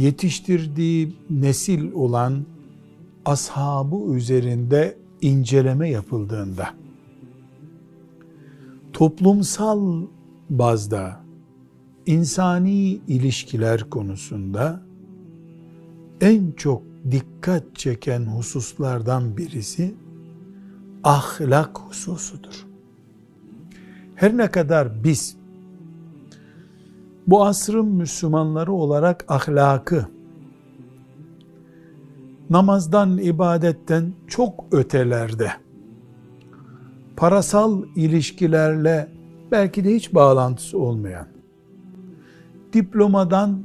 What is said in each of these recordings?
yetiştirdiği nesil olan ashabı üzerinde inceleme yapıldığında toplumsal bazda insani ilişkiler konusunda en çok dikkat çeken hususlardan birisi ahlak hususudur. Her ne kadar biz bu asrın Müslümanları olarak ahlakı. Namazdan, ibadetten çok ötelerde. Parasal ilişkilerle belki de hiç bağlantısı olmayan, diplomadan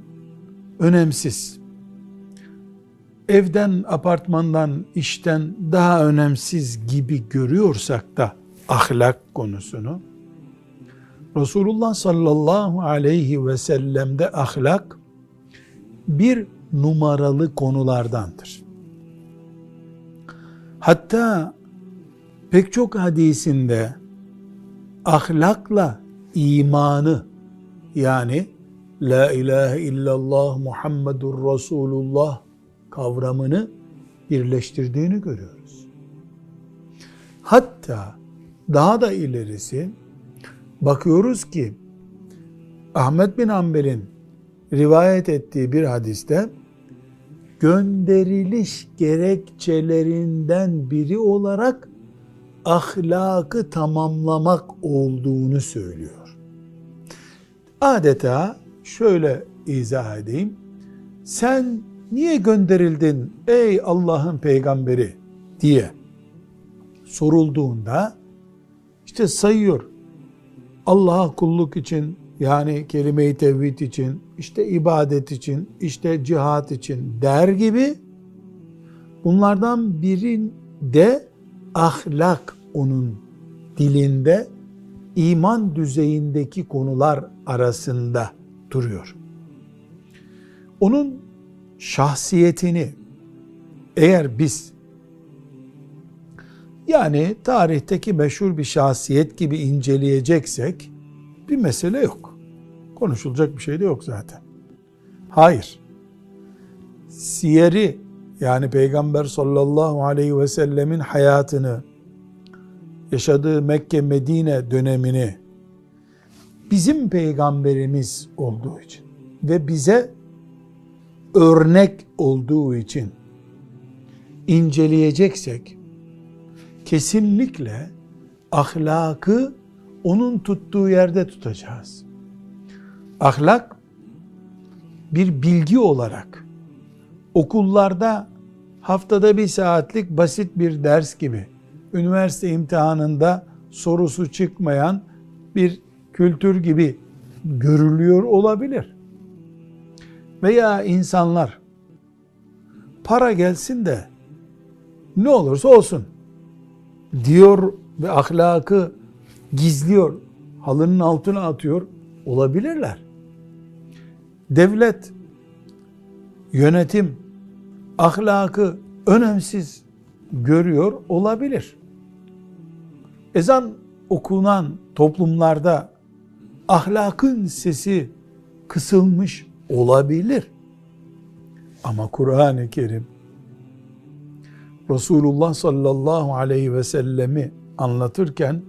önemsiz, evden, apartmandan, işten daha önemsiz gibi görüyorsak da ahlak konusunu, Resulullah sallallahu aleyhi ve sellem'de ahlak bir numaralı konulardandır. Hatta pek çok hadisinde ahlakla imanı yani La ilahe illallah Muhammedur Resulullah kavramını birleştirdiğini görüyoruz. Hatta daha da ilerisi bakıyoruz ki Ahmet bin Hanbel'in rivayet ettiği bir hadiste gönderiliş gerekçelerinden biri olarak ahlakı tamamlamak olduğunu söylüyor. Adeta şöyle izah edeyim. Sen niye gönderildin ey Allah'ın peygamberi diye sorulduğunda işte sayıyor. Allah'a kulluk için yani kelime-i tevhid için, işte ibadet için, işte cihat için der gibi bunlardan birinde ahlak onun dilinde iman düzeyindeki konular arasında duruyor. Onun şahsiyetini eğer biz yani tarihteki meşhur bir şahsiyet gibi inceleyeceksek bir mesele yok. Konuşulacak bir şey de yok zaten. Hayır. Siyeri yani Peygamber sallallahu aleyhi ve sellemin hayatını, yaşadığı Mekke Medine dönemini bizim peygamberimiz olduğu için ve bize örnek olduğu için inceleyeceksek kesinlikle ahlakı onun tuttuğu yerde tutacağız. Ahlak bir bilgi olarak okullarda haftada bir saatlik basit bir ders gibi üniversite imtihanında sorusu çıkmayan bir kültür gibi görülüyor olabilir. Veya insanlar para gelsin de ne olursa olsun diyor ve ahlakı gizliyor, halının altına atıyor olabilirler. Devlet, yönetim ahlakı önemsiz görüyor olabilir. Ezan okunan toplumlarda ahlakın sesi kısılmış olabilir. Ama Kur'an-ı Kerim Resulullah sallallahu aleyhi ve sellemi anlatırken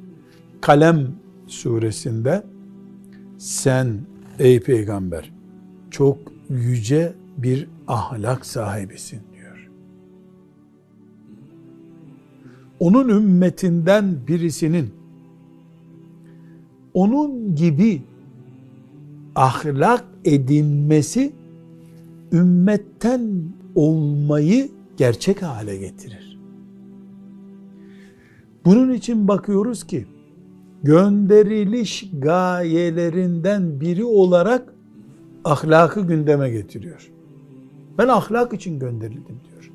Kalem suresinde sen ey peygamber çok yüce bir ahlak sahibisin diyor. Onun ümmetinden birisinin onun gibi ahlak edinmesi ümmetten olmayı gerçek hale getirir. Bunun için bakıyoruz ki gönderiliş gayelerinden biri olarak ahlakı gündeme getiriyor. Ben ahlak için gönderildim diyor.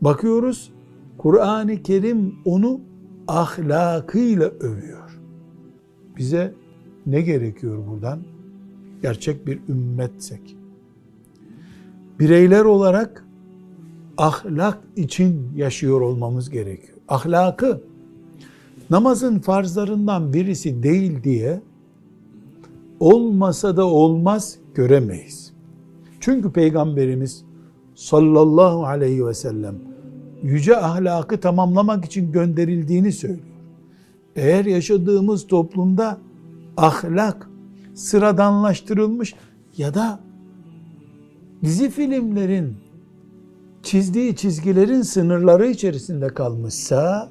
Bakıyoruz Kur'an-ı Kerim onu ahlakıyla övüyor. Bize ne gerekiyor buradan? Gerçek bir ümmetsek. Bireyler olarak ahlak için yaşıyor olmamız gerekiyor. Ahlakı namazın farzlarından birisi değil diye olmasa da olmaz göremeyiz. Çünkü Peygamberimiz sallallahu aleyhi ve sellem yüce ahlakı tamamlamak için gönderildiğini söylüyor. Eğer yaşadığımız toplumda ahlak sıradanlaştırılmış ya da dizi filmlerin çizdiği çizgilerin sınırları içerisinde kalmışsa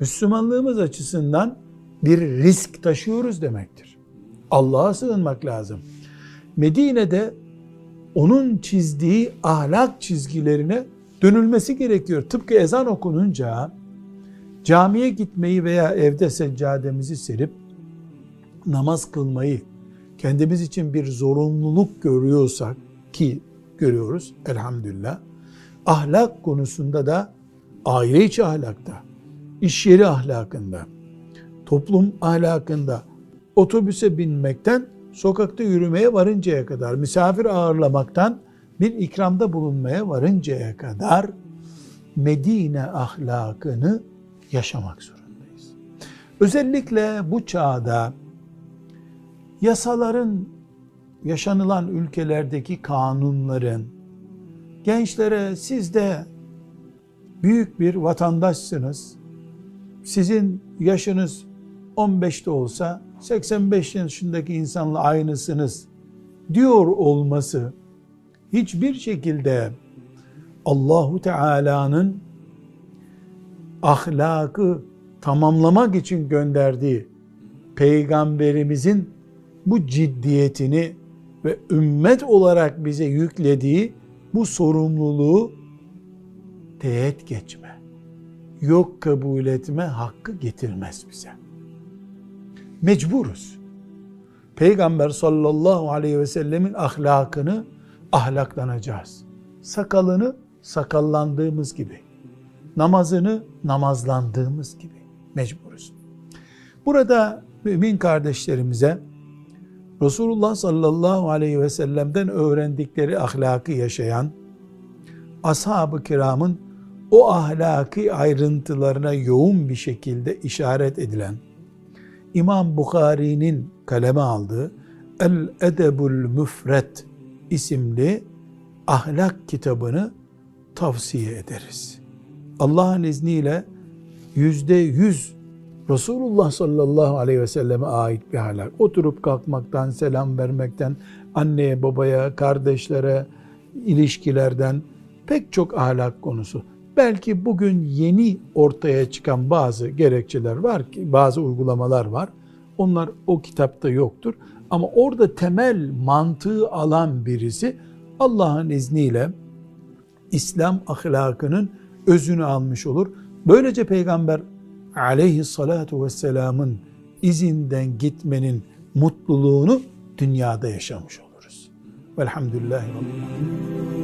Müslümanlığımız açısından bir risk taşıyoruz demektir. Allah'a sığınmak lazım. Medine'de onun çizdiği ahlak çizgilerine dönülmesi gerekiyor. Tıpkı ezan okununca camiye gitmeyi veya evde seccademizi serip namaz kılmayı kendimiz için bir zorunluluk görüyorsak ki görüyoruz elhamdülillah. Ahlak konusunda da aile içi ahlakta, iş yeri ahlakında, toplum ahlakında otobüse binmekten sokakta yürümeye varıncaya kadar, misafir ağırlamaktan bir ikramda bulunmaya varıncaya kadar Medine ahlakını yaşamak zorundayız. Özellikle bu çağda yasaların yaşanılan ülkelerdeki kanunların gençlere siz de büyük bir vatandaşsınız. Sizin yaşınız 15'te olsa 85 yaşındaki insanla aynısınız diyor olması hiçbir şekilde Allahu Teala'nın ahlakı tamamlamak için gönderdiği peygamberimizin bu ciddiyetini ve ümmet olarak bize yüklediği bu sorumluluğu teğet geçme, yok kabul etme hakkı getirmez bize. Mecburuz. Peygamber sallallahu aleyhi ve sellemin ahlakını ahlaklanacağız. Sakalını sakallandığımız gibi, namazını namazlandığımız gibi mecburuz. Burada mümin kardeşlerimize Resulullah sallallahu aleyhi ve sellem'den öğrendikleri ahlakı yaşayan ashab-ı kiramın o ahlaki ayrıntılarına yoğun bir şekilde işaret edilen İmam Bukhari'nin kaleme aldığı El Edebul Müfret isimli ahlak kitabını tavsiye ederiz. Allah'ın izniyle yüzde yüz Resulullah sallallahu aleyhi ve selleme ait bir ahlak. Oturup kalkmaktan, selam vermekten, anneye, babaya, kardeşlere, ilişkilerden pek çok ahlak konusu. Belki bugün yeni ortaya çıkan bazı gerekçeler var ki, bazı uygulamalar var. Onlar o kitapta yoktur. Ama orada temel mantığı alan birisi Allah'ın izniyle İslam ahlakının özünü almış olur. Böylece Peygamber aleyhissalatu vesselamın izinden gitmenin mutluluğunu dünyada yaşamış oluruz. Velhamdülillahi Rabbil Alemin.